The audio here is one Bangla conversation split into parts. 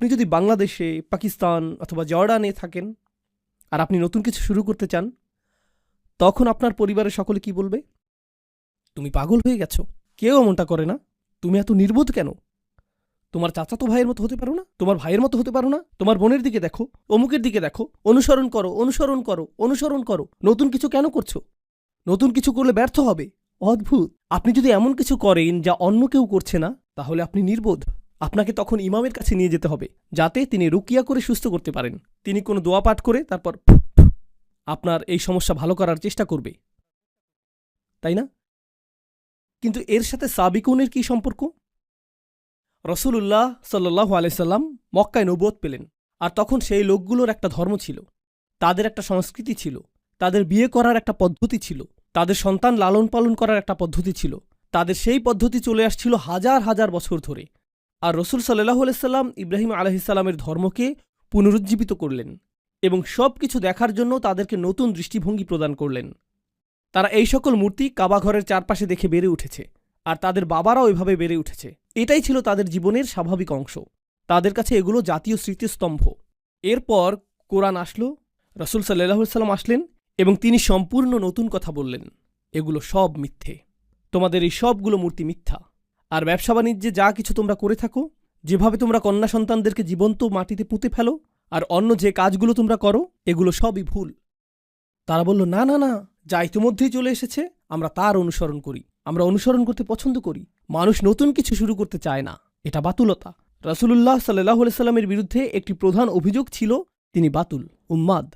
আপনি যদি বাংলাদেশে, পাকিস্তান অথবা জর্ডানে থাকেন আর আপনি নতুন কিছু শুরু করতে চান, তখন আপনার পরিবারের সকলে কি বলবে? তুমি পাগল হয়ে গেছো। কেউ এমনটা করে না। তুমি এত নির্বোধ কেন? তোমার চাচাতো ভাইয়ের মতো হতে পারো না? তোমার ভাইয়ের মতো হতে পারো না? তোমার বোনের দিকে দেখো, অমুকের দিকে দেখো, অনুসরণ করো অনুসরণ করো অনুসরণ করো। নতুন কিছু কেন করছ? নতুন কিছু করলে ব্যর্থ হবে। অদ্ভুত। আপনি যদি এমন কিছু করেন যা অন্য কেউ করছে না, তাহলে আপনি নির্বোধ। আপনাকে তখন ইমামের কাছে নিয়ে যেতে হবে, যাতে তিনি রুকিয়া করে সুস্থ করতে পারেন। তিনি কোনো দোয়া পাঠ করে তারপর আপনার এই সমস্যা ভালো করার চেষ্টা করবে। তাই না? কিন্তু এর সাথে সাবিকুনের কি সম্পর্ক? রসুলুল্লাহ সাল্লাহ আলাইসাল্লাম মক্কায় নবুয়ত পেলেন, আর তখন সেই লোকগুলোর একটা ধর্ম ছিল। তাদের একটা সংস্কৃতি ছিল, তাদের বিয়ে করার একটা পদ্ধতি ছিল, তাদের সন্তান লালন পালন করার একটা পদ্ধতি ছিল, তাদের সেই পদ্ধতি চলে আসছিল হাজার হাজার বছর ধরে। আর রসুল সাল্লাহ আলাইসাল্লাম ইব্রাহিম আলহিসাল্লামের ধর্মকে পুনরুজ্জীবিত করলেন এবং সব কিছু দেখার জন্য তাদেরকে নতুন দৃষ্টিভঙ্গি প্রদান করলেন। তারা এই সকল মূর্তি কাবাঘরের চারপাশে দেখে বেড়ে উঠেছে, আর তাদের বাবারাও এভাবে বেড়ে উঠেছে। এটাই ছিল তাদের জীবনের স্বাভাবিক অংশ। তাদের কাছে এগুলো জাতীয় স্মৃতিস্তম্ভ। এরপর কোরআন আসলো, রসুল সাল্লাহ সাল্লাম আসলেন এবং তিনি সম্পূর্ণ নতুন কথা বললেন। এগুলো সব মিথ্যে। তোমাদের এই সবগুলো মূর্তি মিথ্যা। আর ব্যবসা বাণিজ্যে যা কিছু তোমরা করে থাকো, যেভাবে তোমরা কন্যা সন্তানদেরকে জীবন্ত মাটিতে পুঁতে ফেলো আর অন্য যে কাজগুলো তোমরা করো, এগুলো সবই ভুল। তারা বলল, না না না, যা ইতিমধ্যেই চলে এসেছে, আমরা তার অনুসরণ করি। আমরা অনুসরণ করতে পছন্দ করি। মানুষ নতুন কিছু শুরু করতে চায় না। এটা বাতুলতা। রাসুলুল্লাহ সাল্লাহ সাল্লামের বিরুদ্ধে একটি প্রধান অভিযোগ ছিল, তিনি বাতুল, উম্মাদ।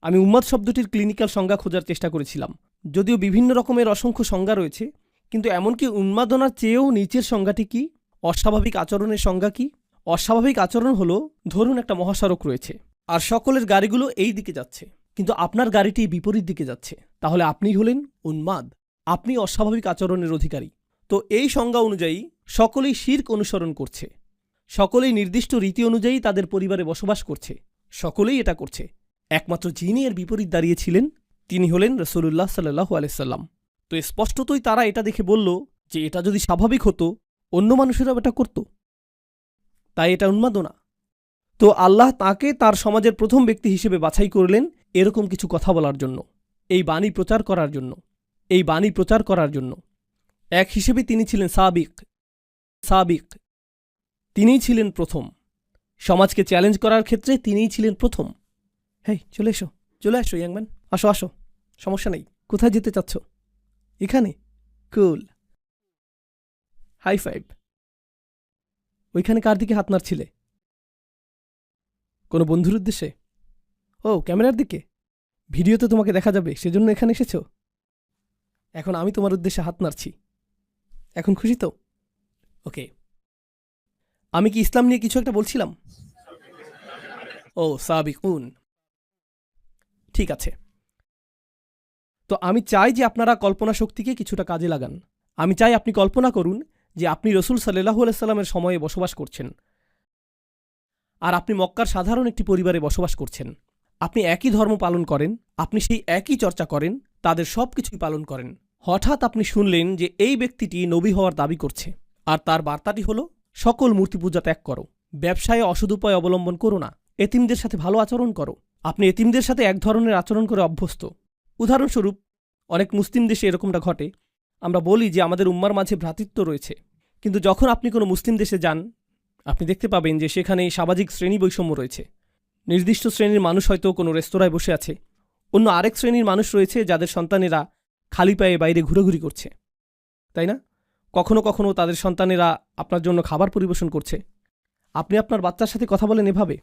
আমি উম্মাদ শব্দটির ক্লিনিক্যাল সংজ্ঞা খোঁজার চেষ্টা করেছিলাম। যদিও বিভিন্ন রকমের অসংখ্য সংজ্ঞা রয়েছে কিন্তু এমনকি উন্মাদনার চেয়েও নিচের সংজ্ঞাটি কি? অস্বাভাবিক আচরণের সংজ্ঞা কি? অস্বাভাবিক আচরণ হল, ধরুন একটা মহাসড়ক রয়েছে, আর সকলের গাড়িগুলো এই দিকে যাচ্ছে, কিন্তু আপনার গাড়িটি বিপরীত দিকে যাচ্ছে, তাহলে আপনি হলেন উন্মাদ, আপনি অস্বাভাবিক আচরণের অধিকারী। তো এই সংজ্ঞা অনুযায়ী, সকলেই শির্ক অনুসরণ করছে, সকলেই নির্দিষ্ট রীতি অনুযায়ী তাদের পরিবারে বসবাস করছে, সকলেই এটা করছে। একমাত্র যিনি এর বিপরীত দাঁড়িয়েছিলেন তিনি হলেন রসুল্লাহ সাল্লাহু আলাইসাল্লাম তো স্পষ্টতই তারা এটা দেখে বলল যে এটা যদি স্বাভাবিক হতো, অন্য মানুষেরাও এটা করত। তাই এটা উন্মাদনা। তো আল্লাহ তাকে তার সমাজের প্রথম ব্যক্তি হিসেবে বাছাই করলেন এরকম কিছু কথা বলার জন্য, এই বাণী প্রচার করার জন্য, এই বাণী প্রচার করার জন্য। এক হিসেবে তিনি ছিলেন সাবিক। সাবিক। তিনিই ছিলেন প্রথম। সমাজকে চ্যালেঞ্জ করার ক্ষেত্রে তিনিই ছিলেন প্রথম। হেই, চলে এসো, চলে আসো ইয়াংম্যান। আসো আসো। সমস্যা নেই। কোথায় যেতে চাচ্ছ? এখানে? কুল। হাই ফাইভ ওইখানে কার দিকে হাত নাড়ছিলে? কোনো বন্ধুর উদ্দেশ্যে? ও, ক্যামেরার দিকে? ভিডিওতে তোমাকে দেখা যাবে, সেজন্য এখানে এসেছ? এখন আমি তোমার উদ্দেশ্যে হাত নাড়ছি। এখন খুশি তো? ওকে। আমি কি ইসলাম নিয়ে কিছু একটা বলছিলাম? ও সাবিক উন ঠিক আছে। তো আমি চাই যে আপনারা কল্পনা শক্তিকে কিছুটা কাজে লাগান। আমি চাই আপনি কল্পনা করুন যে আপনি রসুল সাল্লাহু আলাইসাল্লামের সময়ে বসবাস করছেন। আর আপনি মক্কার সাধারণ একটি পরিবারে বসবাস করছেন। আপনি একই ধর্ম পালন করেন, আপনি সেই একই চর্চা করেন, তাদের সব কিছুই পালন করেন। হঠাৎ আপনি শুনলেন যে এই ব্যক্তিটি নবী হওয়ার দাবি করছে। আর তার বার্তাটি হল, সকল মূর্তি পূজা ত্যাগ করো, ব্যবসায়ে অসদুপায় অবলম্বন করো না, এতিমদের সাথে ভালো আচরণ করো। আপনি এতিমদের সাথে এক ধরনের আচরণ করে অভ্যস্ত। উদাহরণস্বরূপ, অনেক মুসলিম দেশে এরকমটা ঘটে। আমরা বলি যে আমাদের উম্মার মাঝে ভ্রাতৃত্ব রয়েছে। কিন্তু যখন আপনি কোনো মুসলিম দেশে যান, আপনি দেখতে পাবেন যে সেখানে সামাজিক শ্রেণি বৈষম্য রয়েছে। নির্দিষ্ট শ্রেণির মানুষ হয়তো কোনো রেস্তোরাঁয় বসে আছে। অন্য আরেক শ্রেণির মানুষ রয়েছে যাদের সন্তানেরা খালি পায়ে বাইরে ঘুরেঘুরি করছে। তাই না? কখনো কখনো তাদের সন্তানেরা আপনার জন্য খাবার পরিবেশন করছে। আপনি আপনার বাচ্চার সাথে কথা বলেন এভাবে,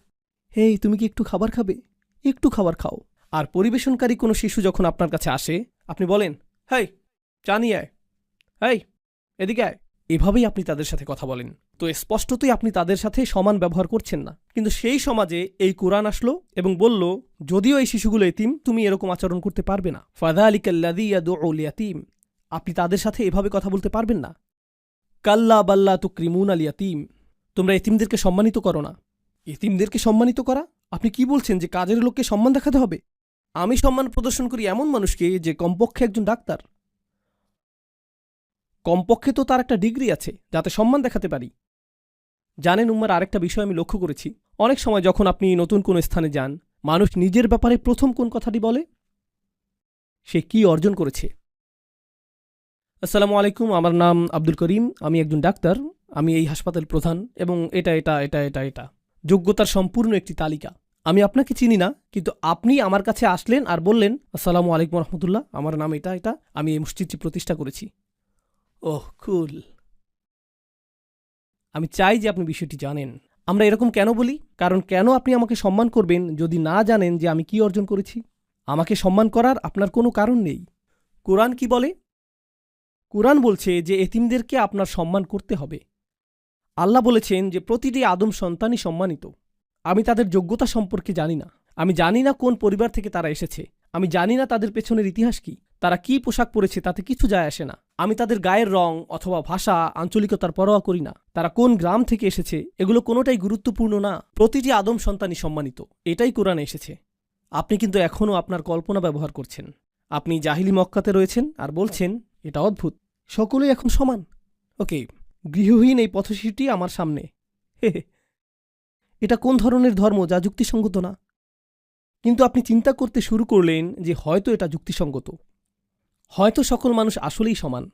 হেই, তুমি কি একটু খাবার খাবে? একটু খাবার খাও। আর পরিবেশনকারী কোনো শিশু যখন আপনার কাছে আসে, আপনি বলেন, হাই নিয়ে আয়। হাই, এদিকে আয়। এভাবেই আপনি তাদের সাথে কথা বলেন। তো স্পষ্টতই আপনি তাদের সাথে সমান ব্যবহার করছেন না। কিন্তু সেই সমাজে এই কোরআন আসলো এবং বলল, যদিও এই শিশুগুলো এতিম, তুমি এরকম আচরণ করতে পারবে না। ফাদা আলিকাল্লাদি ইয়াতিম আপনি তাদের সাথে এভাবে কথা বলতে পারবেন না। কাল্লা বাল্লা তো ক্রিমুন আল ইয়াতিম। তোমরা এতিমদেরকে সম্মানিত করো না। এতিমদেরকে সম্মানিত করা? আপনি কি বলছেন যে কাজের লোককে সম্মান দেখাতে হবে? আমি সম্মান প্রদর্শন করি এমন মানুষকে যে কমপক্ষে একজন ডাক্তার। কমপক্ষে তো তার একটা ডিগ্রি আছে, যাতে সম্মান দেখাতে পারি। জানেন উম্মার, আরেকটা বিষয় আমি লক্ষ্য করেছি। অনেক সময় যখন আপনি নতুন কোনো স্থানে যান, মানুষ নিজের ব্যাপারে প্রথম কোন কথাটি বলে? সে কি অর্জন করেছে? আসসালামু আলাইকুম, আমার নাম আব্দুল করিম, আমি একজন ডাক্তার, আমি এই হাসপাতাল প্রধান এবং এটা এটা এটা এটা এটা। যোগ্যতার সম্পূর্ণ একটি তালিকা। আমি আপনাকে চিনি না, কিন্তু আপনি আমার কাছে আসলেন আর বললেন, আসসালামু আলাইকুম রহমতুল্লাহ, আমার নাম এটা এটা, আমি এই মসজিদটি প্রতিষ্ঠা করেছি। ওহ, কুল। আমি চাই যে আপনি বিষয়টি জানেন। আমরা এরকম কেন বলি? কারণ কেন আপনি আমাকে সম্মান করবেন যদি না জানেন যে আমি কি অর্জন করেছি? আমাকে সম্মান করার আপনার কোনো কারণ নেই। কোরআন কি বলে? কোরআন বলছে যে এতিমদেরকে আপনার সম্মান করতে হবে। আল্লাহ বলেছেন যে প্রতিটি আদম সন্তানই সম্মানিত। আমি তাদের যোগ্যতা সম্পর্কে জানি না। আমি জানি না কোন পরিবার থেকে তারা এসেছে। আমি জানি না তাদের পেছনের ইতিহাস কি। তারা কি পোশাক পরেছে তাতে কিছু যায় আসে না। আমি তাদের গায়ের রং অথবা ভাষা, আঞ্চলিকতার পরোয়া করি না। তারা কোন গ্রাম থেকে এসেছে, এগুলো কোনোটাই গুরুত্বপূর্ণ না। প্রতিটি আদম সন্তানই সম্মানিত। এটাই কোরআনে এসেছে। আপনি কিন্তু এখনও আপনার কল্পনা ব্যবহার করছেন। আপনি জাহিলি মক্কাতে রয়েছেন আর বলছেন, এটা অদ্ভুত। সকলেই এখন সমান। ওকে, গৃহহীন এই পথশিশুটি আমার সামনে। হে হে। এটা কোন ধরনের ধর্ম যা যুক্তিসঙ্গত না? কিন্তু আপনি চিন্তা করতে শুরু করলেন যে হয়তো এটা যুক্তিসঙ্গত। হয়তো সকল মানুষ আসলেই সমান।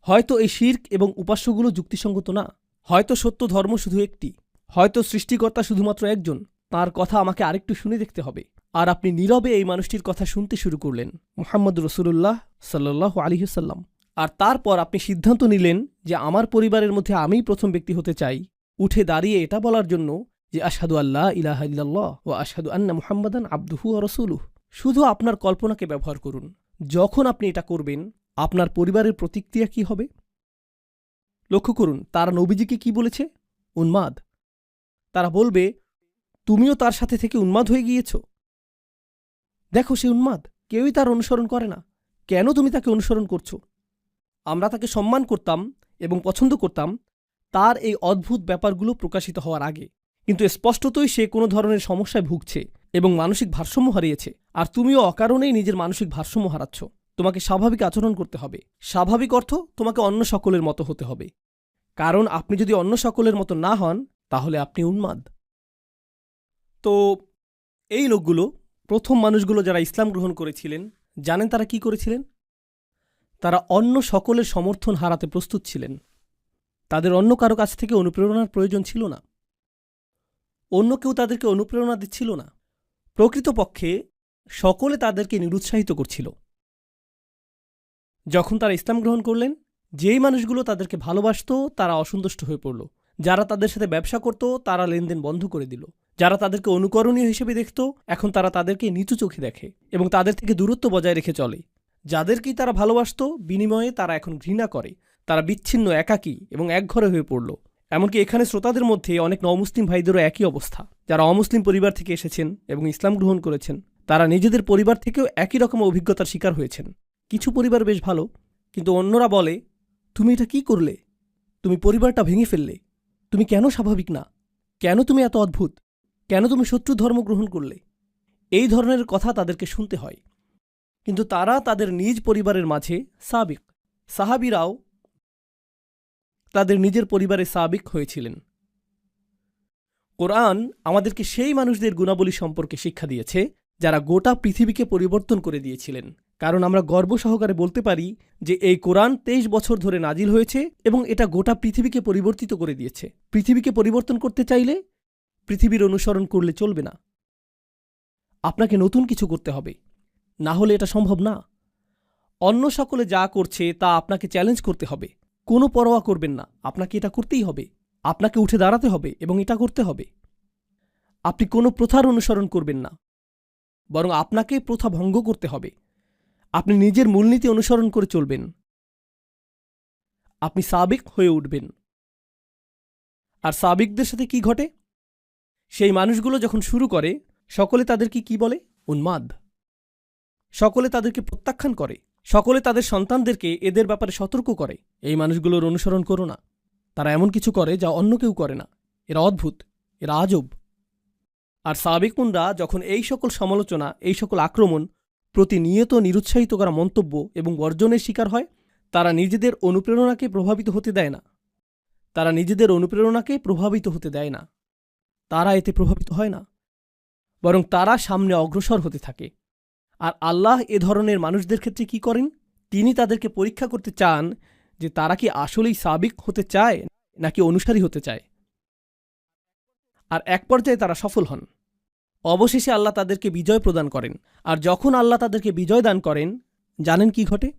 হয়তো এই শির্ক এবং উপাস্যগুলো যুক্তিসঙ্গত না। হয়তো সত্য ধর্ম শুধু একটি। হয়তো সৃষ্টিকর্তা শুধুমাত্র একজন। তার কথা আমাকে আরেকটু শুনে দেখতে হবে। আর আপনি নীরবে এই মানুষটির কথা শুনতে শুরু করলেন মোহাম্মদ রসুল্লাহ সাল্লাহ আলিহাল্লাম আর তারপর আপনি সিদ্ধান্ত নিলেন যে আমার পরিবারের মধ্যে আমিই প্রথম ব্যক্তি হতে চাই। উঠে দাঁড়িয়ে এটা বলার জন্য যে আশহাদু আল্লাহ ইলাহা ইল্লাল্লাহ ও আশহাদু আন্না মুহাম্মাদান আব্দুহু ও রসুলুহ। শুধু আপনার কল্পনাকে ব্যবহার করুন। যখন আপনি এটা করবেন, আপনার পরিবারের প্রতিক্রিয়া কি হবে? লক্ষ্য করুন, তারা নবীজিকে কি বলেছে? উন্মাদ। তারা বলবে, তুমিও তার সাথে থেকে উন্মাদ হয়ে গিয়েছ? দেখো, সে উন্মাদ। কেউই তার অনুসরণ করে না। কেন তুমি তাকে অনুসরণ করছ? আমরা তাকে সম্মান করতাম এবং পছন্দ করতাম। তার এই অদ্ভুত ব্যাপারগুলো প্রকাশিত হওয়ার আগে। কিন্তু স্পষ্টতই সে কোনো ধরনের সমস্যায় ভুগছে এবং মানসিক ভারসাম্য হারিয়েছে। আর তুমিও অকারণেই নিজের মানসিক ভারসাম্য হারাচ্ছ। তোমাকে স্বাভাবিক আচরণ করতে হবে। স্বাভাবিক অর্থ তোমাকে অন্য সকলের মতো হতে হবে। কারণ আপনি যদি অন্য সকলের মতো না হন, তাহলে আপনি উন্মাদ। তো এই লোকগুলো, প্রথম মানুষগুলো যারা ইসলাম গ্রহণ করেছিলেন, জানেন তারা কি করেছিলেন? তারা অন্য সকলের সমর্থন হারাতে প্রস্তুত ছিলেন। তাদের অন্য কারও কাছ থেকে অনুপ্রেরণার প্রয়োজন ছিল না। অন্য কেউ তাদেরকে অনুপ্রেরণা দিচ্ছিল না। প্রকৃতপক্ষে সকলে তাদেরকে নিরুৎসাহিত করছিল। যখন তারা ইসলাম গ্রহণ করলেন, যেই মানুষগুলো তাদেরকে ভালোবাসত, তারা অসন্তুষ্ট হয়ে পড়ল। যারা তাদের সাথে ব্যবসা করত, তারা লেনদেন বন্ধ করে দিল। যারা তাদেরকে অনুকরণীয় হিসেবে দেখত, এখন তারা তাদেরকে নিচু চোখে দেখে এবং তাদের থেকে দূরত্ব বজায় রেখে চলে। যাদেরকেই তারা ভালোবাসত, বিনিময়ে তারা এখন ঘৃণা করে। তারা বিচ্ছিন্ন, একাকী এবং একঘরে হয়ে পড়ল। এমনকি এখানে শ্রোতাদের মধ্যে অনেক নমুসলিম ভাইদেরও একই অবস্থা। যারা অমুসলিম পরিবার থেকে এসেছেন এবং ইসলাম গ্রহণ করেছেন, তারা নিজেদের পরিবার থেকেও একই রকম অভিজ্ঞতার শিকার হয়েছেন। কিছু পরিবার বেশ ভালো, কিন্তু অন্যরা বলে, তুমি এটা কি করলে? তুমি পরিবারটা ভেঙে ফেললে? তুমি কেন স্বাভাবিক না? কেন তুমি এত অদ্ভুত? কেন তুমি শত্রু ধর্ম গ্রহণ করলে? এই ধরনের কথা তাদেরকে শুনতে হয়। কিন্তু তারা তাদের নিজ পরিবারের মাঝে সাবিক। সাহাবিরাও তাদের নিজের পরিবারে সাবিক হয়েছিলেন। কোরআন আমাদেরকে সেই মানুষদের গুণাবলী সম্পর্কে শিক্ষা দিয়েছে, যারা গোটা পৃথিবীকে পরিবর্তন করে দিয়েছিলেন। কারণ আমরা গর্ব সহকারে বলতে পারি যে এই কোরআন তেইশ বছর ধরে নাজিল হয়েছে এবং এটা গোটা পৃথিবীকে পরিবর্তিত করে দিয়েছে। পৃথিবীকে পরিবর্তন করতে চাইলে পৃথিবীর অনুসরণ করলে চলবে না। আপনাকে নতুন কিছু করতে হবে। না হলে এটা সম্ভব না। অন্য সকলে যা করছে তা আপনাকে চ্যালেঞ্জ করতে হবে। কোনো পরোয়া করবেন না। আপনাকে এটা করতেই হবে। আপনাকে উঠে দাঁড়াতে হবে এবং এটা করতে হবে। আপনি কোনো প্রথার অনুসরণ করবেন না। বরং আপনাকে প্রথা ভঙ্গ করতে হবে। আপনি নিজের মূলনীতি অনুসরণ করে চলবেন। আপনি সাবিক হয়ে উঠবেন। আর সাবিকদের সাথে কি ঘটে? সেই মানুষগুলো যখন শুরু করে, সকলে তাদেরকে কি বলে? উন্মাদ। সকলে তাদেরকে প্রত্যাখ্যান করে। সকলে তাদের সন্তানদেরকে এদের ব্যাপারে সতর্ক করে। এই মানুষগুলোর অনুসরণ করো না। তারা এমন কিছু করে যা অন্য কেউ করে না। এরা অদ্ভুত। এরা আজব। আর সাবেকুনরা যখন এই সকল সমালোচনা, এই সকল আক্রমণ, প্রতিনিয়ত নিরুৎসাহিত করা মন্তব্য এবং বর্জনের শিকার হয়, তারা নিজেদের অনুপ্রেরণাকে প্রভাবিত হতে দেয় না। তারা নিজেদের অনুপ্রেরণাকে প্রভাবিত হতে দেয় না। তারা এতে প্রভাবিত হয় না। বরং তারা সামনে অগ্রসর হতে থাকে। আর আল্লাহ এ ধরনের মানুষদের ক্ষেত্রে কি করেন? তিনি তাদেরকে পরীক্ষা করতে চান যে তারা কি আসলেই সাবিক হতে চায় নাকি অনুসারী হতে চায়। আর এক পর্যায়ে তারা সফল হন। অবশেষে আল্লাহ তাদেরকে বিজয় প্রদান করেন। আর যখন আল্লাহ তাদেরকে বিজয় দান করেন, জানেন কি ঘটে?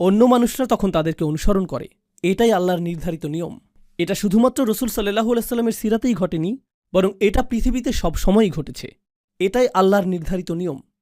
অন্য মানুষরা তখন তাদেরকে অনুসরণ করে। এটাই আল্লাহর নির্ধারিত নিয়ম। এটা শুধুমাত্র রসুল সাল্লাহু আলাইস্লামের সিরাতেই ঘটেনি, বরং এটা পৃথিবীতে সব সময়ই ঘটেছে। এটাই আল্লাহর নির্ধারিত নিয়ম।